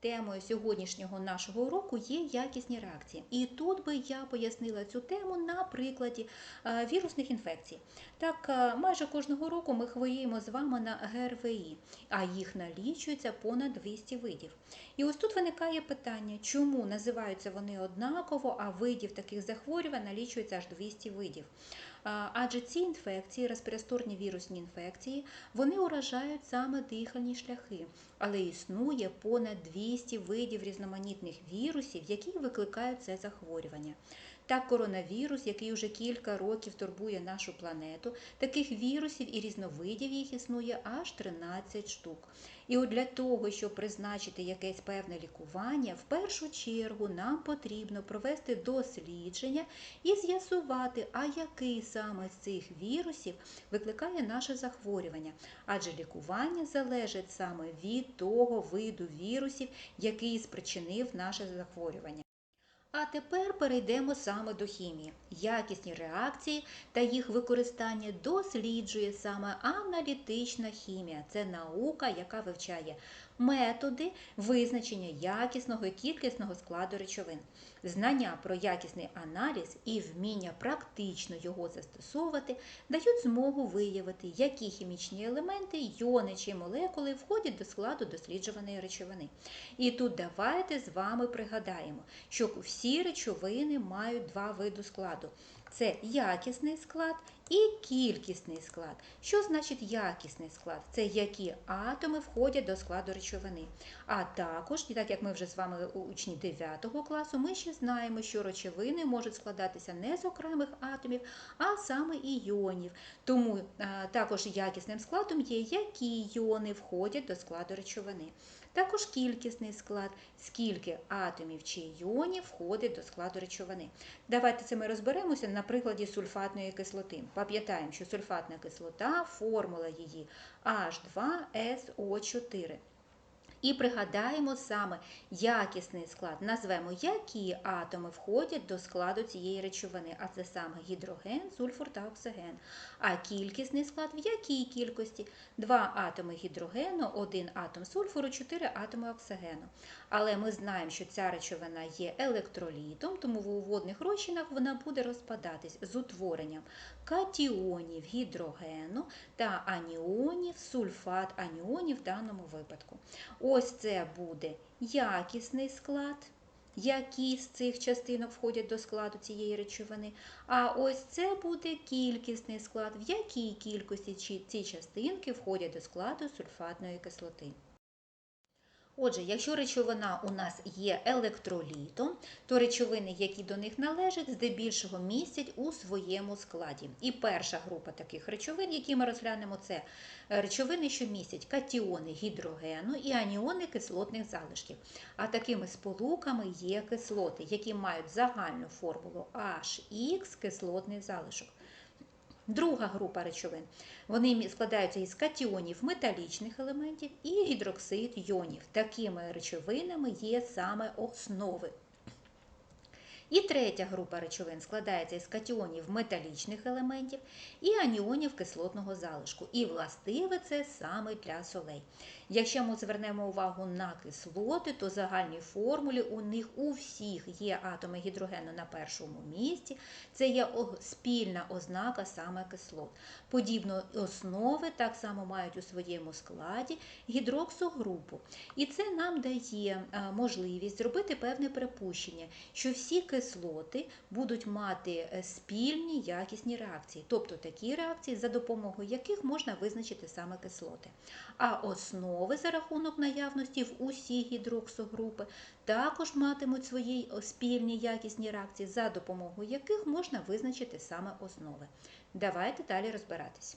Темою сьогоднішнього нашого уроку є якісні реакції. І тут би я пояснила цю тему на прикладі е, вірусних інфекцій. Так, е, майже кожного року ми хворіємо з вами на ГРВІ, а їх налічується понад 200 видів. І ось тут виникає питання, чому називаються вони однаково, а видів таких захворювань налічується аж 200 видів. Адже ці інфекції, респіраторні вірусні інфекції, вони уражають саме дихальні шляхи, але існує понад 200 видів різноманітних вірусів, які викликають це захворювання. Так, коронавірус, який вже кілька років турбує нашу планету, таких вірусів і різновидів їх існує аж 13 штук. І от для того, щоб призначити якесь певне лікування, в першу чергу нам потрібно провести дослідження і з'ясувати, а який саме з цих вірусів викликає наше захворювання. Адже лікування залежить саме від того виду вірусів, який спричинив наше захворювання. А тепер перейдемо саме до хімії. Якісні реакції та їх використання досліджує саме аналітична хімія. Це наука, яка вивчає методи визначення якісного і кількісного складу речовин. Знання про якісний аналіз і вміння практично його застосовувати дають змогу виявити, які хімічні елементи, йони чи молекули входять до складу досліджуваної речовини. І тут давайте з вами пригадаємо, що всі речовини мають два види складу. Це якісний склад і кількісний склад. Що значить якісний склад? Це які атоми входять до складу речовини. А також, і так як ми вже з вами учні 9 класу, ми ще знаємо, що речовини можуть складатися не з окремих атомів, а саме іонів. Тому також якісним складом є, які іони входять до складу речовини. Також кількісний склад, скільки атомів чи іонів входить до складу речовини. Давайте це ми розберемося на прикладі сульфатної кислоти. Пам'ятаємо, що сульфатна кислота, формула її H2SO4. І пригадаємо саме якісний склад. Назвемо, які атоми входять до складу цієї речовини, а це саме гідроген, сульфур та оксиген. А кількісний склад в якій кількості? Два атоми гідрогену, один атом сульфуру, чотири атоми оксигену. Але ми знаємо, що ця речовина є електролітом, тому в уводних розчинах вона буде розпадатись з утворенням катіонів гідрогену та аніонів, сульфат аніонів в даному випадку. Ось це буде якісний склад, які з цих частинок входять до складу цієї речовини. А ось це буде кількісний склад, в якій кількості ці частинки входять до складу сульфатної кислоти. Отже, якщо речовина у нас є електролітом, то речовини, які до них належать, здебільшого містять у своєму складі. І перша група таких речовин, які ми розглянемо, це речовини, що містять катіони гідрогену і аніони кислотних залишків. А такими сполуками є кислоти, які мають загальну формулу HX кислотний залишок. Друга група речовин. Вони складаються із катіонів металічних елементів і гідроксид йонів. Такими речовинами є саме основи. І третя група речовин складається із катіонів металічних елементів і аніонів кислотного залишку. І властиве це саме для солей. Якщо ми звернемо увагу на кислоти, то в загальній формулі у них у всіх є атоми гідрогену на першому місці. Це є спільна ознака саме кислот. Подібно основи так само мають у своєму складі гідроксогрупу. І це нам дає можливість зробити певне припущення, що всі кислоти будуть мати спільні якісні реакції, тобто такі реакції, за допомогою яких можна визначити саме кислоти. А основи за рахунок наявності в усі гідроксогрупи також матимуть свої спільні якісні реакції, за допомогою яких можна визначити саме основи. Давайте далі розбиратись.